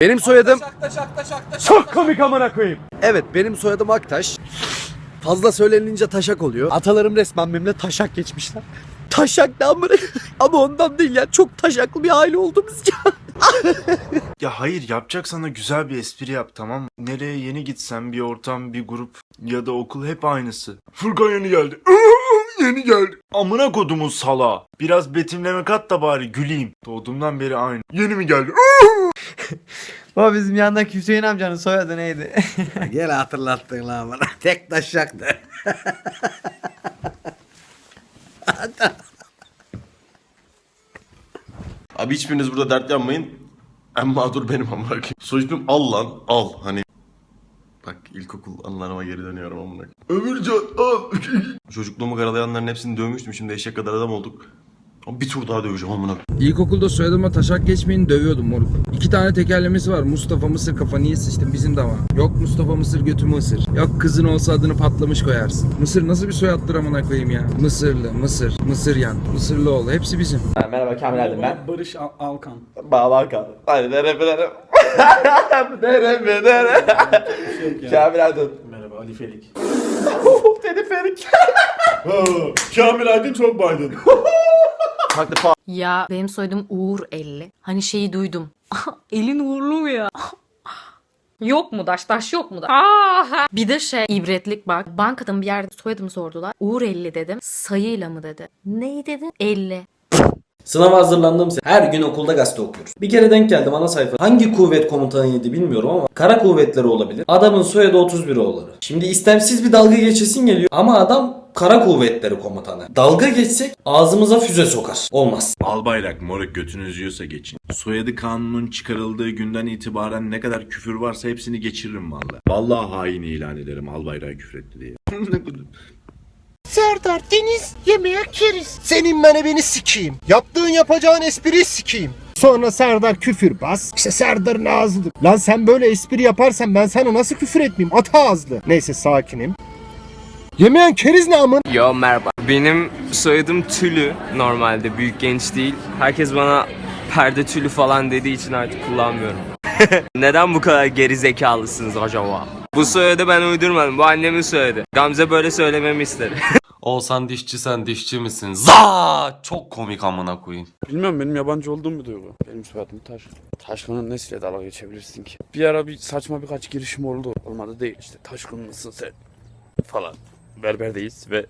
Benim soyadım... Aktaş aktaş aktaş. Çok komik amına koyayım. Evet benim soyadım Aktaş. Fazla söylenince taşak oluyor. Atalarım resmen benimle taşak geçmişler. Taşak ne amına Ama ondan değil ya. Çok taşaklı bir aile olduğumuz için. Ya hayır yapacaksan da güzel bir espri yap tamam mı? Nereye yeni gitsen bir ortam bir grup ya da okul hep aynısı. Furkan yeni geldi. yeni geldi. Amına kodumun sala. Biraz betimleme kat da bari güleyim. Doğduğumdan beri aynı. Yeni mi geldi? O bizim yandaki Hüseyin amcanın soyadı neydi? Gel hatırlattın lan bana. Tek taşaktı. Abi hiçbiriniz burada dert yanmayın. En mağdur benim amına koyayım. Soyismim al lan al hani. Bak ilkokul anılarıma geri dönüyorum amına koyayım. Ömürcan al. Çocukluğumu karalayanların hepsini dövmüştüm. Şimdi eşek kadar adam olduk. Ama bir tur daha döveceğim amına koyayım. İlkokulda soyadıma taşak geçmeyin dövüyordum moruk. İki tane tekerlemesi var. Mustafa Mısır kafa niye sıçtın bizim de var. Yok Mustafa Mısır götümü ısır. Yok kızın olsa adını patlamış koyarsın. Mısır nasıl bir soyattır amına koyayım ya. Mısırlı, Mısır, Mısıryan, Mısırlıoğlu hepsi bizim. Merhaba Kamil Erdem ben. Barış Al- Alkan. Bağlarkan. Hadi nere nere. Nere nere. Kamil Erdem. Merhaba Ali Felik. Dedi Ferik. Kamil Aydın çok baydın. Farklı pa- Ya benim soyadım Uğur Elli. Hani şeyi duydum. Elin uğurlu mu ya? Yok mu daş daş yok mu da? Aha! Bir de şey ibretlik bak. Bankadan bir yerde soyadımı sordular. Uğur 50 dedim. Sayıyla mı dedi. Neyi dedi? 50. Sınava hazırlandığım sene her gün okulda gazete okuyoruz. Bir kere denk geldim ana sayfa. Hangi kuvvet komutanıydı bilmiyorum ama kara kuvvetleri olabilir. Adamın soyadı 31 oğulları. Şimdi istemsiz bir dalga geçesin geliyor ama adam kara kuvvetleri komutanı. Dalga geçsek ağzımıza füze sokar. Olmaz. Albayrak moruk götünüz yiyorsa geçin. Soyadı kanunun çıkarıldığı günden itibaren ne kadar küfür varsa hepsini geçiririm valla. Vallahi hain ilan ederim albayrak küfretti diye. Serdar Deniz yemeğe keriz. Senin bana beni sikeyim. Yaptığın yapacağın espriyi sikeyim. Sonra Serdar küfür bas. İşte Serdar'ın ağzıdır. Lan sen böyle espri yaparsan ben sana nasıl küfür etmeyeyim? Ata ağızlı. Neyse sakinim. Yemeyen keriz ne amın? Yo merhaba. Benim soyadım Tülü normalde büyük genç değil. Herkes bana perde tülü falan dediği için artık kullanmıyorum. Neden bu kadar geri zekalısınız acaba? Bu soyadı ben uydurmadım. Bu annemin soyadı. Gamze böyle söylememi istedi. Olsan dişçi sen dişçi misin? Za! Çok komik amına koyayım. Bilmiyorum benim yabancı olduğum bir duygu. Benim soyadım Taş. Taşkın'ın nesiyle dalga geçebilirsin ki? Bir ara bir saçma birkaç girişim oldu. Olmadı değil işte. Taşkın mısın sen? Falan. Berberdeyiz ve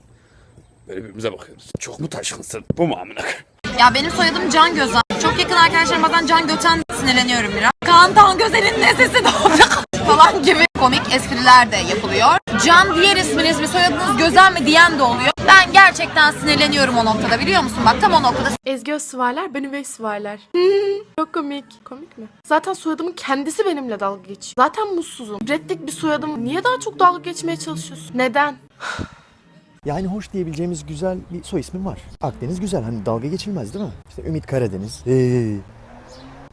böyle birbirimize bakıyoruz. Çok mu taşkınsın? Bu mu amına koyayım? Ya benim soyadım Can Gözen. Çok yakın arkadaşlarım bazen Can Göten sinirleniyorum biraz. Kaan Tan Gözen'in ne sesi doğru falan gibi komik espriler de yapılıyor. Can diğer isminiz mi soyadınız Gözen mi diyen de oluyor. Ben gerçekten sinirleniyorum o noktada biliyor musun? Bak tam o noktada Ezgi Özsüvarlar, ben Üvey Süvarlar. Çok komik. Komik mi? Zaten soyadımın kendisi benimle dalga geçiyor. Zaten mutsuzum. Reddik bir soyadım. Niye daha çok dalga geçmeye çalışıyorsun? Neden? Yani hoş diyebileceğimiz güzel bir soy ismim var. Akdeniz güzel hani dalga geçilmez değil mi? İşte Ümit Karadeniz. Ee,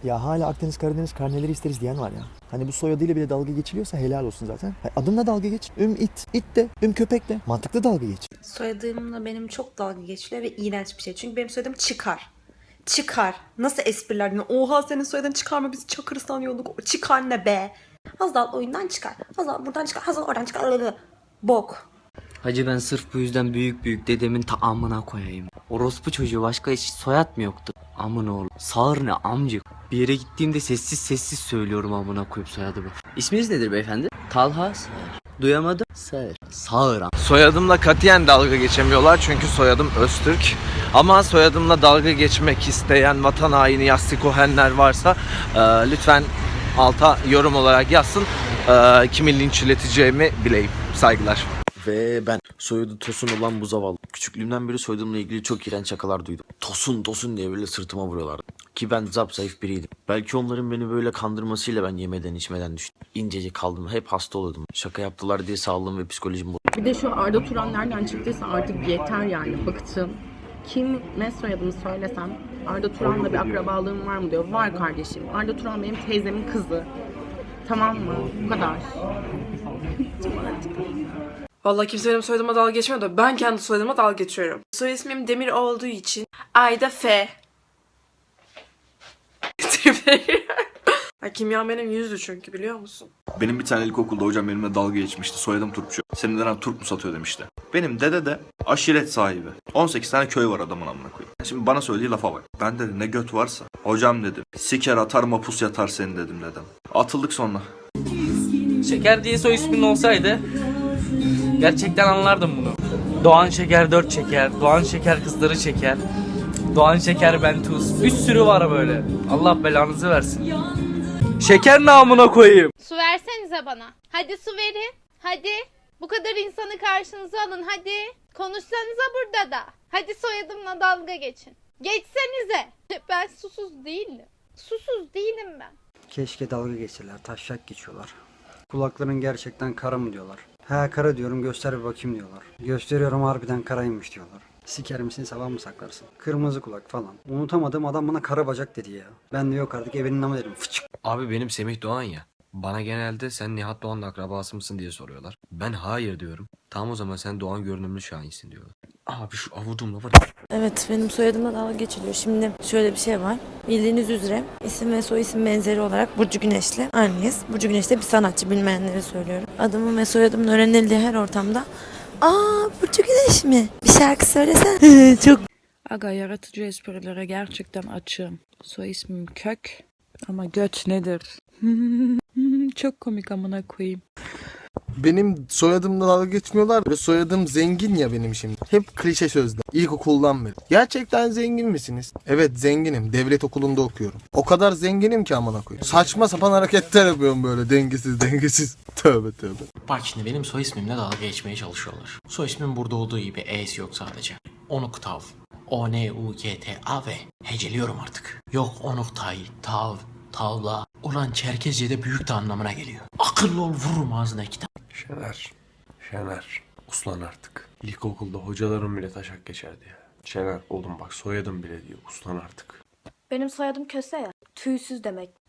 ya hala Akdeniz Karadeniz karneleri isteriz diyen var ya. Hani bu soyadıyla bile dalga geçiliyorsa helal olsun zaten. Adımla dalga geç. Üm it. it de. Üm köpek de. Mantıklı dalga geç. Soyadımla benim çok dalga geçiliyor ve iğrenç bir şey. Çünkü benim soyadım çıkar. Çıkar. Nasıl espriler? Oha senin soyadın çıkar mı? Biz çakır sanıyorduk. Çıkar ne be? Hazal oyundan çıkar. Hazal buradan çıkar. Hazal oradan çıkar. Bok. Hacı ben sırf bu yüzden büyük büyük dedemin ta amına koyayım. Orospu çocuğu başka hiç soyad mı yoktu? Amın oğlu. Sağır ne amcık. Bir yere gittiğimde sessiz sessiz söylüyorum amına koyup soyadımı. İsminiz nedir beyefendi? Talha Sağır. Duyamadım. Sağır. Sağır Soyadımla katiyen dalga geçemiyorlar çünkü soyadım Öztürk. Ama soyadımla dalga geçmek isteyen vatan haini yassı kohenler varsa e, lütfen alta yorum olarak yazsın. E, kimi linçleteceğimi bileyim. Saygılar. Ve ben soyadı Tosun olan bu zavallı. Küçüklüğümden beri soyadımla ilgili çok iğrenç şakalar duydum. Tosun Tosun diye böyle sırtıma vuruyorlardı. Ki ben zap zayıf biriydim. Belki onların beni böyle kandırmasıyla ben yemeden içmeden düştüm. İncecik kaldım. Hep hasta oluyordum. Şaka yaptılar diye sağlığım ve psikolojim bozuldu. Bir de şu Arda Turan nereden çıktıysa artık yeter yani. Bıktım. Kim ne soyadımı söylesem Arda Turan'la bir akrabalığım var mı diyor. Var kardeşim. Arda Turan benim teyzemin kızı. Tamam mı? Bu kadar. Vallahi kimse benim soyadıma dalga geçmiyor da ben kendi soyadıma dalga geçiyorum. Soy ismim Demir olduğu için Ayda F. Ay kimya benim yüzdü çünkü biliyor musun? Benim bir tane ilkokulda hocam benimle dalga geçmişti. Soyadım Turpçu. Senin denen Turp mu satıyor demişti. Benim dede de aşiret sahibi. 18 tane köy var adamın amına koyayım. Şimdi bana söylediği lafa bak. Ben dedi ne göt varsa. Hocam dedim. Siker atar mapus yatar seni dedim dedim. Atıldık sonra. Şeker diye soy ismin olsaydı gerçekten anlardım bunu. Doğan Şeker 4 çeker, Doğan Şeker kızları çeker. Doğan Şeker ben tuz. Bir sürü var böyle. Allah belanızı versin. Şeker namına koyayım. Su versenize bana. Hadi su verin. Hadi. Bu kadar insanı karşınıza alın hadi. Konuşsanıza burada da. Hadi soyadımla dalga geçin. Geçsenize. Ben susuz değilim. Susuz değilim ben. Keşke dalga geçseler. Taşak geçiyorlar. Kulakların gerçekten kara mı diyorlar. He kara diyorum göster bir bakayım diyorlar. Gösteriyorum harbiden karaymış diyorlar. Siker misin sabah mı saklarsın? Kırmızı kulak falan. Unutamadığım adam bana kara bacak dedi ya. Ben de yok artık evinin namı dedim. Fıçık. Abi benim Semih Doğan ya. Bana genelde sen Nihat Doğan'ın akrabası mısın diye soruyorlar. Ben hayır diyorum. Tamam o zaman sen Doğan görünümlü Şahinsin diyorlar. Abi şu avudumla var. Evet benim soyadımla dalga geçiliyor. Şimdi şöyle bir şey var. Bildiğiniz üzere isim ve soy isim benzeri olarak Burcu Güneş'le aynıyız. Burcu Güneş de bir sanatçı bilmeyenlere söylüyorum. Adımın ve soyadımın öğrenildiği her ortamda Aa Burcu Güneş mi? Bir şarkı söylesen. Çok Aga yaratıcı esprilere gerçekten açığım. Soy ismim Kök ama göç nedir? Çok komik amına koyayım. Benim soyadımla dalga geçmiyorlar. Böyle soyadım zengin ya benim şimdi. Hep klişe sözler. İlkokuldan beri. Gerçekten zengin misiniz? Evet zenginim. Devlet okulunda okuyorum. O kadar zenginim ki amına koyayım. Saçma sapan hareketler yapıyorum böyle dengesiz dengesiz. Tövbe tövbe. Bak şimdi benim soy ismimle dalga geçmeye çalışıyorlar. Soy ismim burada olduğu gibi E'si yok sadece. Onuktav. O-N-U-G-T-A-V. Heceliyorum artık. Yok onuktay, tav, tavla. Ulan Çerkezce'de büyük de anlamına geliyor. Akıllı ol vururum ağzına iki tane. Şener. Şener. Uslan artık. İlkokulda hocalarım bile taşak geçerdi ya. Şener oğlum bak soyadım bile diyor. Uslan artık. Benim soyadım Köse ya. Tüysüz demek.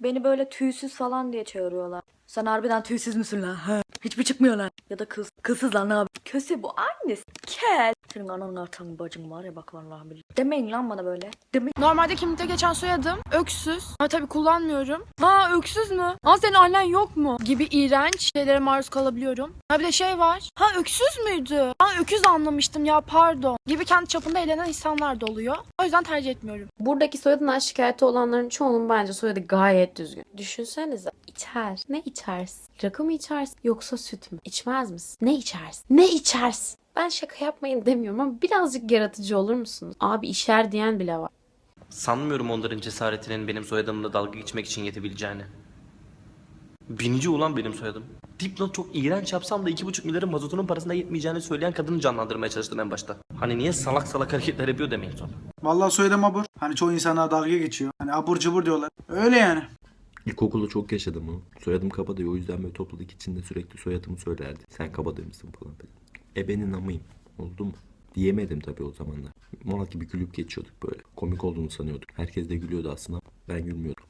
Beni böyle tüysüz falan diye çağırıyorlar. Sen harbiden tüysüz müsün lan? Ha? Hiç mi çıkmıyor lan? Ya da kız. Kızsız lan abi. Köse bu annesi. Kel. Senin ananın artan bacın var ya bak vallahi billahi. Demeyin lan bana böyle. Demeyin. Normalde kimlikte geçen soyadım Öksüz. Ha tabii kullanmıyorum. Ha öksüz mü? Ha senin annen yok mu? Gibi iğrenç şeylere maruz kalabiliyorum. Ha bir de şey var. Ha öksüz müydü? Ha öküz anlamıştım ya pardon. Gibi kendi çapında eğlenen insanlar da oluyor. O yüzden tercih etmiyorum. Buradaki soyadından şikayeti olanların çoğunun bence soyadı gayet düzgün. Düşünsenize. içer. Ne içersin? Rakı mı içersin yoksa süt mü? İçmez misin? Ne içersin? Ne içersin? Ben şaka yapmayın demiyorum ama birazcık yaratıcı olur musunuz? Abi içer diyen bile var. Sanmıyorum onların cesaretinin benim soyadımla dalga geçmek için yetebileceğini. Binici ulan benim soyadım. Dipnot çok iğrenç yapsam da 2,5 milyarın mazotunun parasına yetmeyeceğini söyleyen kadını canlandırmaya çalıştım en başta. Hani niye salak salak hareketler yapıyor demeyin sonra. Vallahi soyadım Abur. Hani çoğu insanlar dalga geçiyor. Hani abur cubur diyorlar. Öyle yani. İlkokulda çok yaşadım bunu. Soyadım Kabadayı o yüzden böyle topluluk içinde sürekli soyadımı söylerdi. Sen Kabadayı mısın falan filan. Ebenin amıyım. Oldu mu? Diyemedim tabii o zamanlar. Mal gibi gülüp geçiyorduk böyle. Komik olduğunu sanıyorduk. Herkes de gülüyordu aslında. Ben gülmüyordum.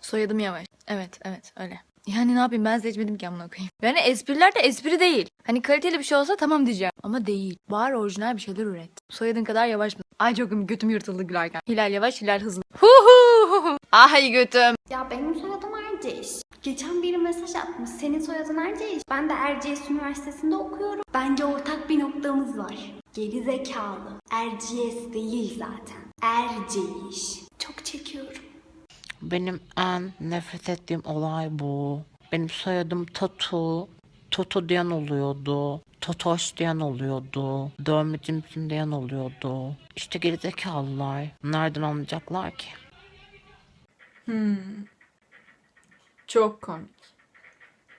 Soyadım Yavaş. Evet evet öyle. Yani ne yapayım ben seçmedim ki amına koyayım. Yani espriler de espri değil. Hani kaliteli bir şey olsa tamam diyeceğim. Ama değil. Bari orijinal bir şeyler üret. Soyadın kadar yavaş mı? Ay çok götüm yırtıldı gülerken. Hilal yavaş, Hilal hızlı. Hu hu hu hu. Ay götüm. Ya benim soyadım Erceş. Geçen biri mesaj atmış. Senin soyadın Erceş. Ben de Erciyes Üniversitesi'nde okuyorum. Bence ortak bir noktamız var. Geri zekalı. Erciyes değil zaten. Erceş. Çok çekiyorum. Benim en nefret ettiğim olay bu. Benim soyadım Tatu. Toto diyen oluyordu. Totoş diyen oluyordu. Dövmecimsin diyen oluyordu. İşte gerizekalılar. Nereden anlayacaklar ki? Hmm. Çok komik.